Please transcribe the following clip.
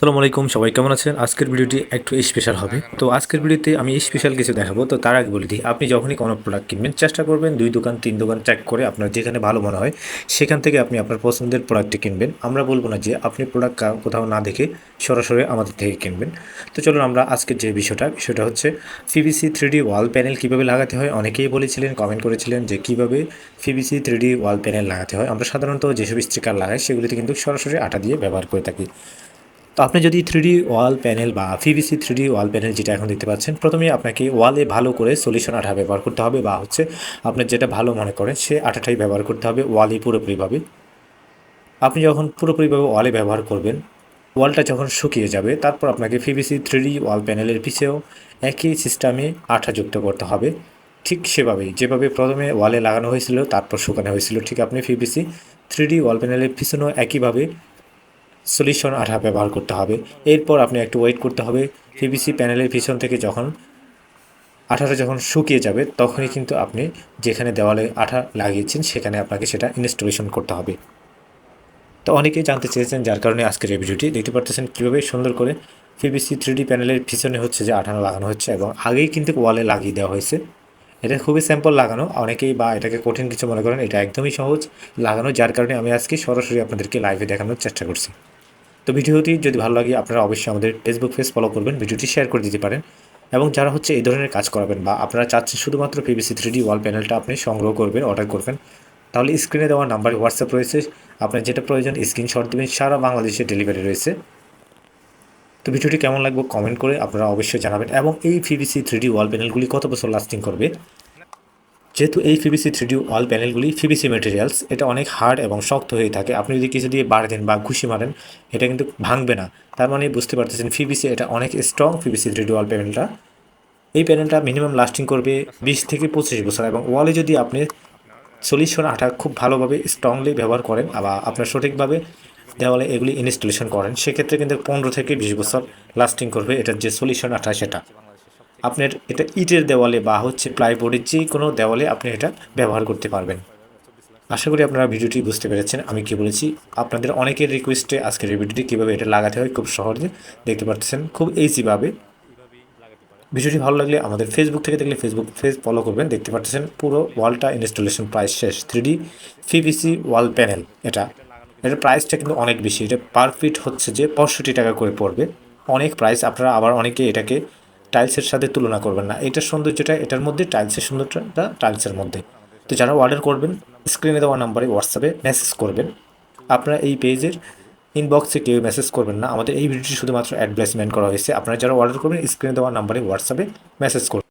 আসসালামু আলাইকুম, সবাই কেমন আছেন? আজকের ভিডিওটি একটু স্পেশাল হবে। তো আজকের ভিডিওতে আমি স্পেশাল কিছু দেখাবো। তো তার আগে বলে দিই, আপনি যখনই কোনো প্রোডাক্ট কিনবেন, চেষ্টা করবেন দুই দোকান, তিন দোকান চেক করে আপনার যেখানে ভালো মনে হয়, সেখান থেকে আপনি আপনার পছন্দের প্রোডাক্টটি কিনবেন। আমরা বলব না যে আপনি প্রোডাক্ট কোথাও না দেখে সরাসরি আমাদের থেকে কিনবেন। তো চলুন আমরা আজকের যে বিষয়টা বিষয়টা হচ্ছে পিভিসি থ্রি ওয়াল প্যানেল কীভাবে লাগাতে হয়? অনেকেই বলেছিলেন কমেন্ট করেছিলেন যে কীভাবে পিভিসি থ্রি ওয়াল প্যানেল লাগাতে হয়। আমরা সাধারণত যেসব স্টিকার লাগাই, সেগুলিতে কিন্তু সরাসরি আটা দিয়ে ব্যবহার করে থাকি। তো আপনি যদি থ্রিডি ওয়াল প্যানেল বা PVC three D wall panel যেটা এখন দেখতে পাচ্ছেন প্রথমে আপনাকে ওয়ালে ভালো করে সলিউশন আঠা ব্যবহার করতে হবে বা হচ্ছে আপনার যেটা ভালো মনে করেন সে আঠাটাই ব্যবহার করতে হবে ওয়ালে পুরোপুরিভাবে। আপনি যখন পুরোপুরিভাবে ওয়ালে ব্যবহার করবেন ওয়ালটা যখন শুকিয়ে যাবে, তারপর আপনাকে পিভিসি থ্রিডি ওয়াল প্যানেলের পিছেও একই সিস্টেমে আঠা যুক্ত করতে হবে। ঠিক সেভাবেই, যেভাবে প্রথমে ওয়ালে লাগানো হয়েছিল, তারপর শুকানো হয়েছিল, ঠিক আপনি পিভিসি থ্রিডি ওয়াল প্যানেলের পিছনেও একইভাবে সলিউশন আঠা ব্যবহার করতে হবে। এরপর আপনি একটু ওয়েট করতে হবে। পিভিসি প্যানেলের পিছন থেকে যখন আঠাটা যখন শুকিয়ে যাবে, তখনই কিন্তু আপনি যেখানে দেওয়ালে আঠা লাগিয়েছেন, সেখানে আপনাকে সেটা ইনস্টলেশন করতে হবে। তো অনেকেই জানতে চেয়েছেন, যার কারণে আজকের এই ভিডিওটি। দেখতে পারতেছেন কীভাবে সুন্দর করে পিভিসি থ্রিডি প্যানেলের পিছনে হচ্ছে যে আঠানো লাগানো হচ্ছে এবং আগেই কিন্তু ওয়ালে লাগিয়ে দেওয়া হয়েছে। এটা খুবই স্যাম্পল লাগানো। অনেকেই বা এটাকে কঠিন কিছু মনে করেন, এটা একদমই সহজ লাগানো, যার কারণে আমি আজকে সরাসরি আপনাদেরকে লাইভে দেখানোর চেষ্টা করছি। তো ভিডিওটি যদি ভালো লাগে, আপনারা অবশ্যই আমাদের ফেসবুক পেজ ফলো করবেন, ভিডিওটি শেয়ার করে দিতে পারেন। এবং যারা হচ্ছে এই ধরনের কাজ করাবেন বা আপনারা চাচ্ছেন শুধুমাত্র পিভিসি থ্রিডি ওয়াল প্যানেলটা আপনি সংগ্রহ করবেন অর্ডার করবেন, তাহলে স্ক্রিনে দেওয়া নাম্বারে হোয়াটসঅ্যাপ রয়েছে। আপনার যেটা প্রয়োজন স্ক্রিনশট দেবেন, সারা বাংলাদেশে ডেলিভারি রয়েছে। তো ভিডিওটি কেমন লাগবে কমেন্ট করে আপনারা অবশ্যই জানাবেন। এবং এই পিভিসি থ্রিডি ওয়াল প্যানেলগুলি কত বছর লাস্টিং করবে? যেহেতু এই পিভিসি থ্রিডি ওয়াল প্যানেলগুলি পিভিসি মেটেরিয়ালস এটা অনেক হার্ড এবং শক্ত হয়ে থাকে। আপনি যদি কিছু দিয়ে বাড় দেন বা ঘুষি মারেন, এটা কিন্তু ভাঙবে না। তার মানে বুঝতে পারতেছেন ফিবিসি এটা অনেক স্ট্রং পিভিসি থ্রিডি ওয়াল প্যানেলটা এই প্যানেলটা মিনিমাম লাস্টিং করবে বিশ থেকে পঁচিশ বছর এবং ওয়ালে যদি আপনি সলিউশন আঠা খুব ভালোভাবে স্ট্রংলি ব্যবহার করেন বা আপনার সঠিকভাবে দেওয়ালে এগুলি ইনস্টলেশন করেন, সেক্ষেত্রে কিন্তু পনেরো থেকে বিশ বছর লাস্টিং করবে এটার যে সলিউশন আঠা সেটা। আপনার এটা ইটের দেওয়ালে বা হচ্ছে প্লাইবোর্ডের যে কোনো দেওয়ালে আপনি এটা ব্যবহার করতে পারবেন। আশা করি আপনারা ভিডিওটি বুঝতে পেরেছেন। আমি কি বলেছি, আপনাদের অনেকের রিকোয়েস্টে আজকের এই ভিডিওটি কীভাবে এটা লাগাতে হয় খুব সহজে দেখতে পাচ্ছেন খুব ইজিভাবে ভিডিওটি ভালো লাগলে আমাদের ফেসবুক থেকে দেখলে ফেসবুক পেজ ফলো করবেন, দেখতে পাচ্ছেন পুরো ওয়ালটা ইনস্টলেশন প্রাইস শেষ। থ্রি পিভিসি ওয়াল প্যানেল এটা। এটার প্রাইসটা কিন্তু অনেক বেশি। এটা পার ফিট হচ্ছে যে পঁয়ষট্টি টাকা করে পড়বে। অনেক প্রাইস আপনারা আবার অনেকে এটাকে টাইলসের সাথে তুলনা করবেন না। এটার সৌন্দর্যটা, এটার মধ্যে টাইলসের সৌন্দর্যটা টাইলসের মধ্যে। তো যারা অর্ডার করবেন স্ক্রিনে দেওয়া নাম্বারে হোয়াটসঅ্যাপে মেসেজ করবেন। আপনারা এই পেজের ইনবক্সে কেউ মেসেজ করবেন না। আমাদের এই ভিডিওটি শুধুমাত্র অ্যাডভার্টাইজমেন্ট করা হয়েছে। আপনারা যারা অর্ডার করবেন স্ক্রিনে দেওয়া নাম্বারে হোয়াটসঅ্যাপে মেসেজ করবেন।